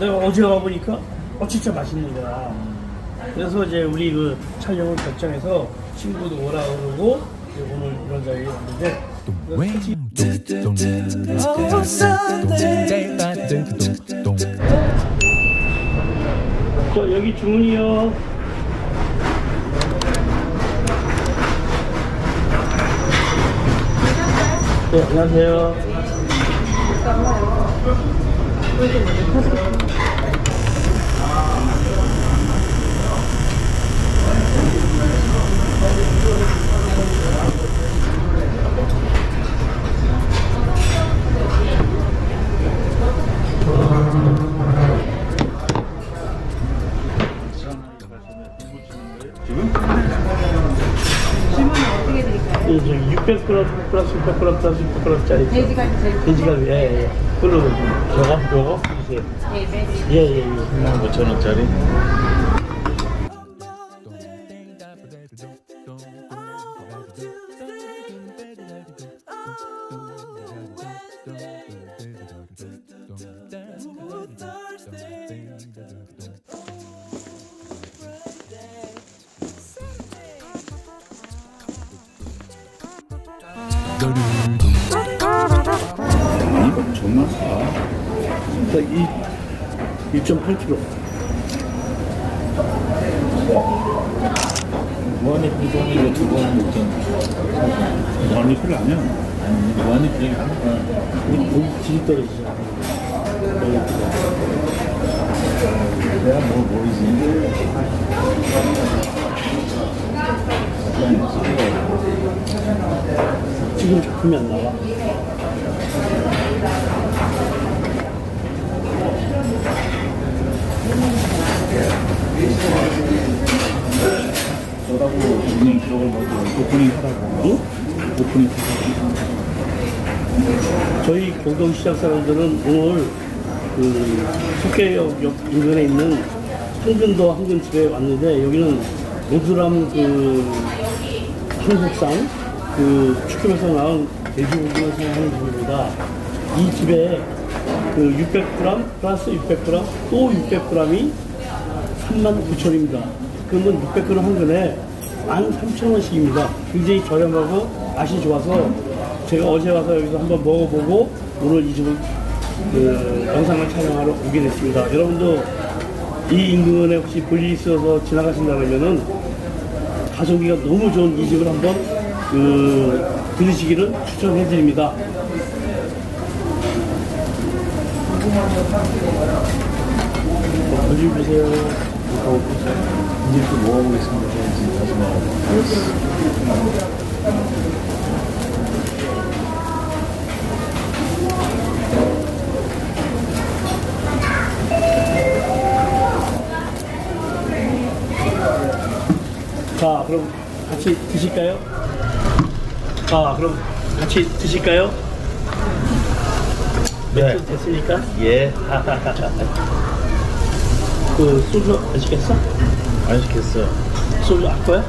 내가 어제 와보니까 어 진짜 맛있는 거야. 그래서 이제 우리 그 촬영을 결정해서 친구도 오라 그러고 이제 오늘 이런 자리에 왔는데 저 여기 주문이요. 네, 안녕하세요. 600g 플러스 600g 플러스 600g짜리. 돼지갈비 돼지갈비, 예, 예. 그걸로 요거, 요거 주세요. 예. 예, 예, 예. 5천 원짜리 아니 정말 사이 1.8kg. 무한리 불공이고 두번 먹잖아 무한리 필요 아니야 아니 무한리 필요 아니야 우리 고기 질이 떨어지잖아. 내가 뭐 모르지 지금 작품이 안 나와. 너라고 오프닝 기록을 먼저 오프닝 하라고 응? 오프닝 하라고 저희 공동시장 사람들은 오늘 그 속계역 역 인근에 있는 한근도 한근집에 왔는데 여기는 오드람 그 한국상 그 축협에서 나온 돼지고기만 사용하는 집입니다. 이 집에 그 600g 플러스 600g 또 600g이 39,000원입니다. 그러면 600g 한 근에 13,000원씩입니다. 굉장히 저렴하고 맛이 좋아서 제가 어제 와서 여기서 한번 먹어보고 오늘 이 집을 그 영상을 촬영하러 오게 됐습니다. 여러분도 이 인근에 혹시 볼 일이 있어서 지나가신다면은 가성비가 너무 좋은 이 집을 한번 그 들으시기를 추천해 드립니다. 어디 보세요. 이제 또 먹어보겠습니다 지금 다시 먹어 자, 그럼 같이 드실까요? 자, 그럼 같이 드실까요? 네. 맥주 됐으니까? 예. 그 소주 안 시켰어? 안 시켰어 소주 할 거야?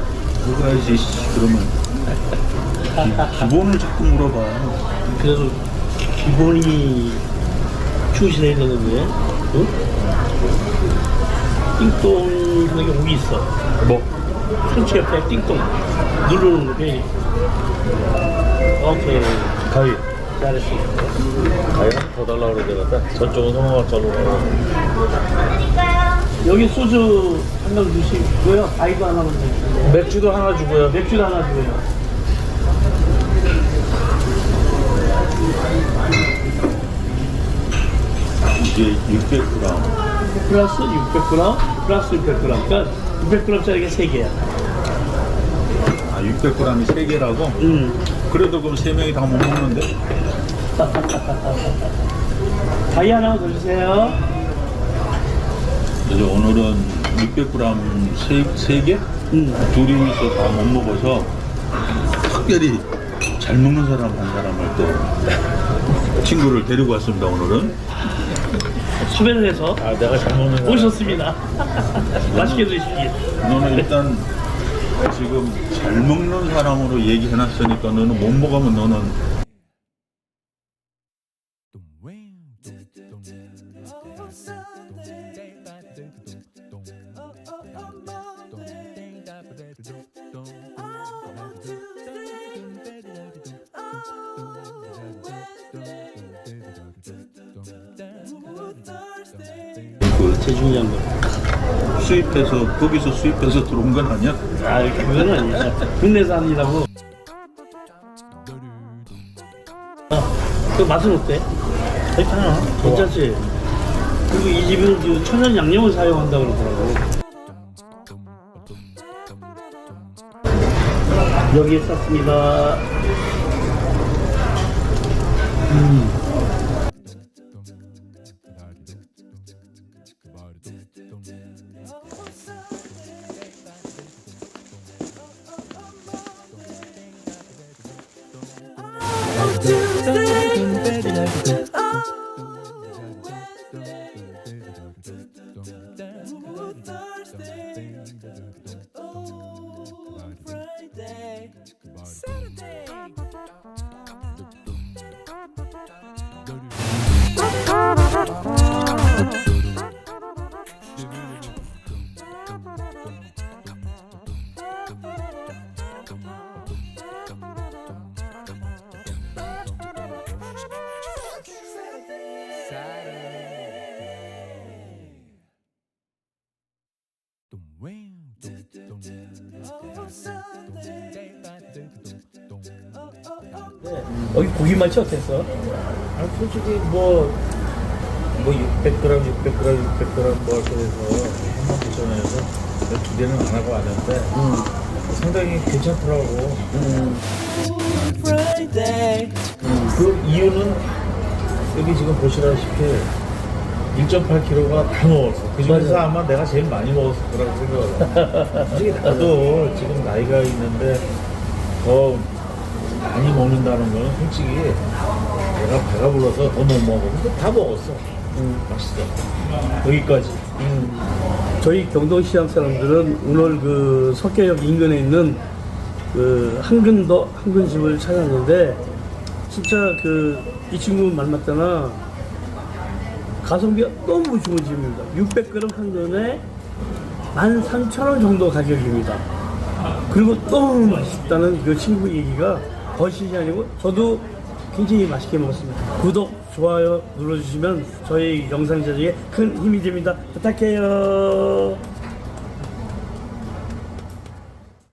먹어야지 씨, 그러면 기, 기본을 자꾸 물어봐 그래도 기- 기본이 충실해야 되는데, 응? 띵동 하는 게 여기 있어. 뭐? 상체 옆에 띵동 누르는 거 괜히. 오케이, 가위 잘했어. 가위랑 더 달라고 그래야 되겠다 저쪽은 성공할 자로 여기 소주 한 병 주시고요. 아이도 하나만 주세요. 맥주도 하나 주고요 맥주도 하나 주고요. 이게 600g 플러스 600g, 플러스 600g. 그러니까 600g짜리가 3개야. 아 600g이 3개라고? 음. 그래도 그럼 3명이 다 못 먹는데? 다이 하나만 더 주세요. 그래서 오늘은 600g 3, 개 음. 둘이서 다 못 먹어서 특별히 잘 먹는 사람 한 사람을 또 친구를 데리고 왔습니다 오늘은 수배를 해서 아 내가 잘 먹는 사람 오셨습니다. 맛있게 드십시오. 너는 일단 지금 잘 먹는 사람으로 얘기해놨으니까 너는 못 먹으면 너는. 그 체중이 한번 수입해서 거기서 수입해서 들어온 건 아니야? 아, 그건 아니야. 국내산이라고. 아, 그 맛은 어때? 괜찮아. 괜찮지? 그리고 이 집은 그 천연 양념을 사용한다고 그러더라고. 여기에 쌌습니다. 여기 고기 맛이 어땠어? 아, 솔직히 뭐, 뭐 600g, 600g, 600g 뭐 이렇게 돼서 한번 도전해서 기대는 안 하고 왔는데 상당히 괜찮더라고. 그 이유는 여기 지금 보시다시피 1.8kg가 다 먹었어. 그 중에서 아마 내가 제일 많이 먹었을 거라고 생각을 해. 솔직히 나도 지금 나이가 있는데 더 많이 먹는다는 거는 솔직히 내가 배가 불러서 더 못 먹어. 근데 다 먹었어. 맛있어. 여기까지. 저희 경동시장 사람들은 오늘 그 석계역 인근에 있는 그 한근더 한근집을 찾았는데 진짜 그 이 친구 말 맞다나 가성비가 너무 좋은 집입니다. 600g 한 근에 13,000원 정도 가격입니다. 그리고 너무 맛있다는 그 친구 얘기가 거짓이 아니고 저도 굉장히 맛있게 먹었습니다. 구독, 좋아요 눌러주시면 저희 영상 제작에 큰 힘이 됩니다. 부탁해요.